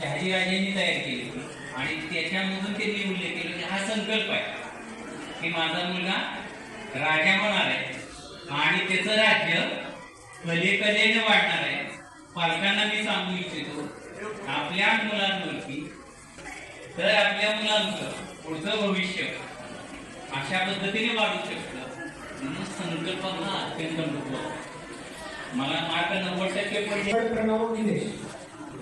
शहाजी राजांनी तयार केली. होती आणि त्याच्यामधून त्यांनी उल्लेख केला की हा संकल्प आहे. की माझा मुलगा राजा होणार आहे. आणि त्याचं राज्य कलेकलेने वाढणार आहे. पालकांना मी सांगू इच्छितो आपल्या मुलांवरती तर आपल्या मुलांचं पुढचं भविष्य अशा पद्धतीने वाढू शकतं म्हणून संकल्पना अत्यंत महत्त्व मला मार्क नव्वद टक्के पडले. प्रणव निलेश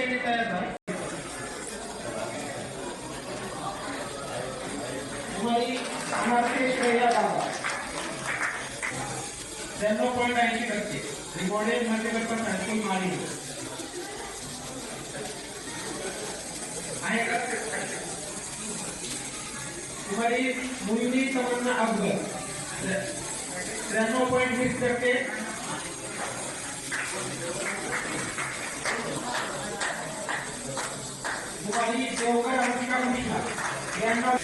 पुढचे गीत तयार झाले कुमारी अनारसे श्रेया दादा त्र्याण्णव पॉईंट ऐंशी टक्के मॉडेल मल्टीपर्पज हायस्कूल माळी आहे का कुमारी मुलगी तमन्ना अफजल त्र्या- त्र्याण्णव पॉईंट वीस टक्के त्र्याण्णव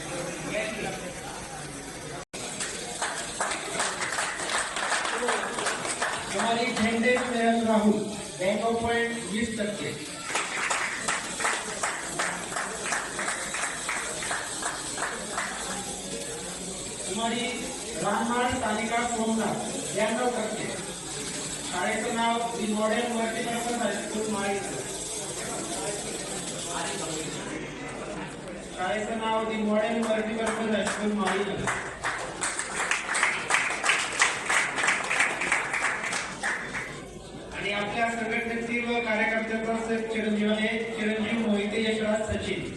कुमारी झेंडे स्नेहल राहुल ब्याण्णव पॉईंट वीस टक्के कुमारी रानमाळ तालिका सोमनाथ ब्याण्णव टक्के शाळेचं नाव the model multipurpose high school माळी शाळेचं नाव the model multipurpose high school माळी आणि आपल्या संघटनेतील व कार्यकर्त्याचा एक चिरंजीव आहे चिरंजीव मोहिते यशराज सचिन.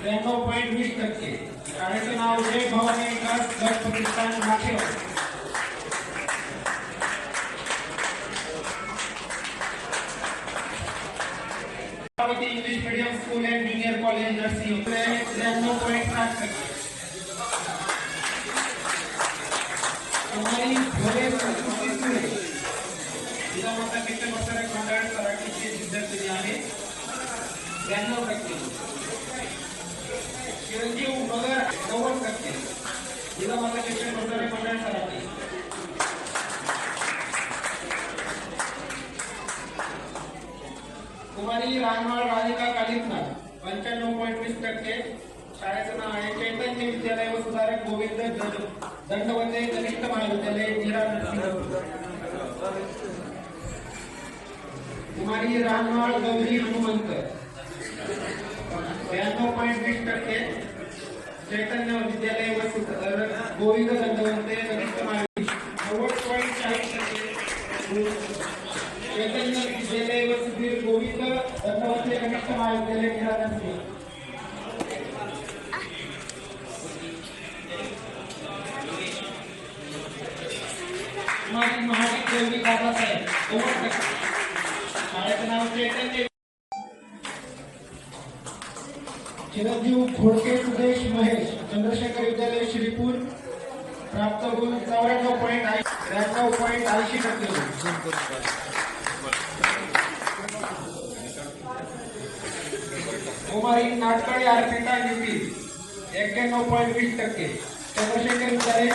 त्र्याण्णव पॉईंट वीस टक्के. शाळेचं नाव जय भवानी विकास गट प्रतिष्ठान माथेरान ब्याण्णव टक्के. चिरंजीव मगर नव्वद टक्के. जिल्हा माता शिक्षण वस्त्र मंडळ सराठी कुमारी रानमाळ राधिका कालितनाथ पंच्याण्णव पॉईंट वीस टक्के. शाळेचं नाव आहे चैतन्य विद्यालय व सुधारक गोविंद दंडवते कनिष्ठ महाविद्यालय निरा कुमारी रानमाळ गौरी हनुमंत. ब्याण्णव पॉईंट वीस टक्के चैतन्य विद्यालय व गोविंद दंडवते कनिष्ठ महाविद्यालय नव्वद पॉईंट चाळीस टक्के चैतन्य विद्यालय व सुधीर गोविंद दत्तवते कनिष्ठ महाविद्यालय निराधार माझी महाविद्यालय दादासाहेब नव्वद टक्के शाळेचं नाव चैतन्य चिरंजीव खोडके सुदेश महेश चंद्रशेखर विद्यालय श्रीपूर प्राप्त गुण चौऱ्याण्णव पॉईंट त्र्याण्णव पॉईंट ऐंशी टक्के कुमारी नाटकळे अर्पिता लिपी एक्क्याण्णव पॉईंट वीस टक्के. चंद्रशेखर विद्यालय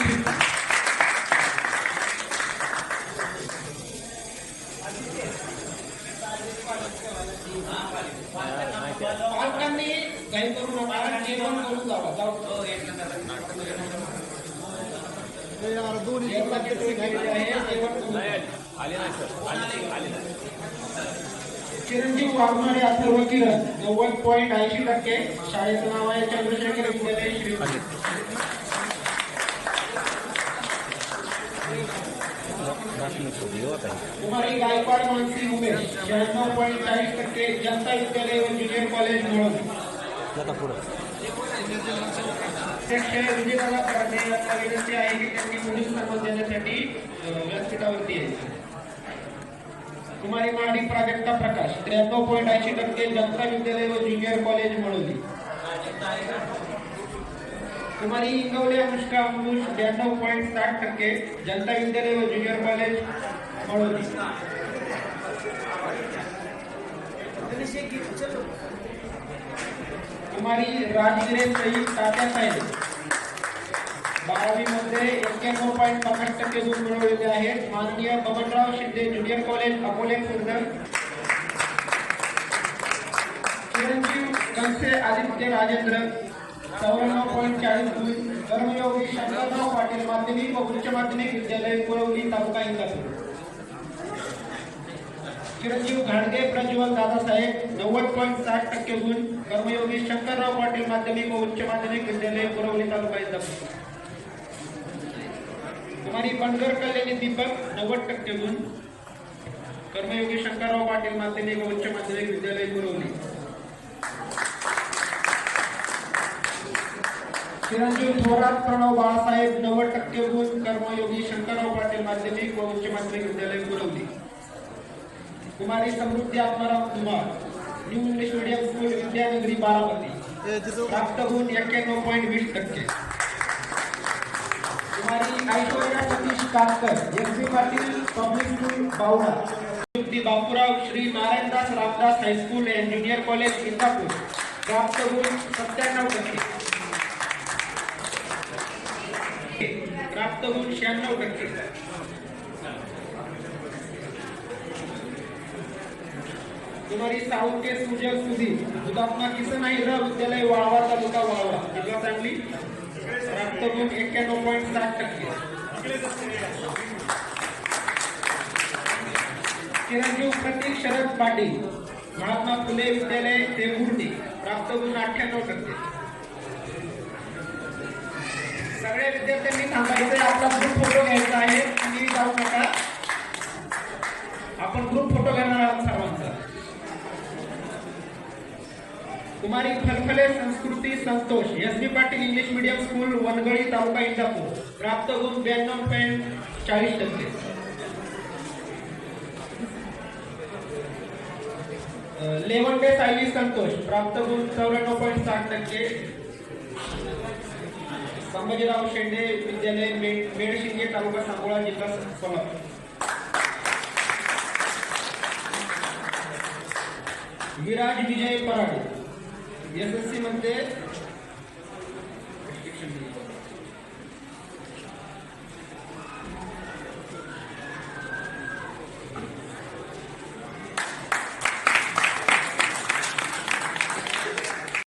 चिरंजीव वाघमारे अथर्व किरण नव्वद पॉईंट ऐंशी टक्के. शाळेचं नाव आहे चंद्रशेखर विद्यालय श्री कुमारी गायकवाड मानसी उमेश शहाण्णव पॉईंट चाळीस टक्के जनता विद्यालय व ज्युनियर कॉलेज मिळवली विजयदादा यांना विनंती आहे की त्यांनी पोलीस देण्यासाठी व्यासपीठावरती यायचं कुमारी माडी प्राजक्ता प्रकाश त्र्याण्णव पॉईंट ऐंशी टक्के जनता विद्यालय व ज्युनियर कॉलेज म्हणून. कुमारी इंगवले अनुष्का अंकुश ब्याण्णव पॉईंट साठ टक्के जनता विद्यालय व ज्युनियर कॉलेज म्हणून. कुमारी राजगिरे सई तात्यासाहेब बारावी मध्ये एक्क्याण्णव पॉईंट पन्नास टक्के गुण मिळवलेले आहेत. माननीय बबनराव शिंदे ज्युनियर कॉलेज अकोले खुर्द चिरंजीव कंसे आदित्य राजेंद्र चौऱ्याण्णव पॉईंट चाळीस गुण कर्मयोगी शंकरराव पाटील माध्यमिक व उच्च माध्यमिक विद्यालय पुरवली तालुका इंदापूर. चिरंजीव घाडगे प्रज्वल दादासाहेब नव्वद पॉईंट साठ टक्के गुण कर्मयोगी शंकरराव पाटील माध्यमिक व उच्च माध्यमिक विद्यालय पुरवली तालुका इंदापूर कुमारी बनगर कल्याणी दीपक नव्वद टक्के गुण कर्मयोगी शंकरराव पाटील माध्यमिक व उच्च माध्यमिक विद्यालय पुरवली चिरंजीव थोरात प्रणव बाळासाहेब नव्वद टक्के गुण कर्मयोगी शंकरराव पाटील माध्यमिक व उच्च माध्यमिक विद्यालय पुरवली कुमारी Samruddhi Atmaram Kumar new English medium school Vidyanagari Baramati. प्राप्त होऊन एक्क्याण्णव पॉईंट वीस टक्के. कुमारी Aishwarya Satish Katkar S B Patil public school Bawada. Samruddhi Bapurao Shri Narayandas Ramdas high school and junior college Indapur. प्राप्त होऊन सत्त्याण्णव टक्के. प्राप्त होऊन शहाण्णव टक्के. कुमारी साळुंके सुजल सुधी. हुतात्मा किसन हिरा विद्यालय वाळवा तालुका वाळवा. जिल्हा सांगली. प्राप्त गुण एक्क्याण्णव पॉईंट सात टक्के. चिरंजीव प्रतीक शरद पाटील महात्मा फुले विद्यालय देवगुर्डी प्राप्त गुण अठ्ठ्याण्णव टक्के. सगळ्या विद्यार्थ्यांनी थांबायचं आपला ग्रुप फोटो घ्यायचा आहे. तुम्ही जाऊ नका. कुमारी Phalphale Sanskruti Santosh S B Patil English medium school Vangali taluka Indapur. प्राप्त गुण ब्याण्णव पॉईंट चाळीस टक्के. लेवंडे सायली संतोष प्राप्त गुण चौऱ्याण्णव पॉईंट साठ टक्के. संभाजीराव शेंडे विद्यालय मेड मेडशिंगे तालुका सांगोळा जिल्हा Solapur. Viraj Vijay Parade. S S C मध्ये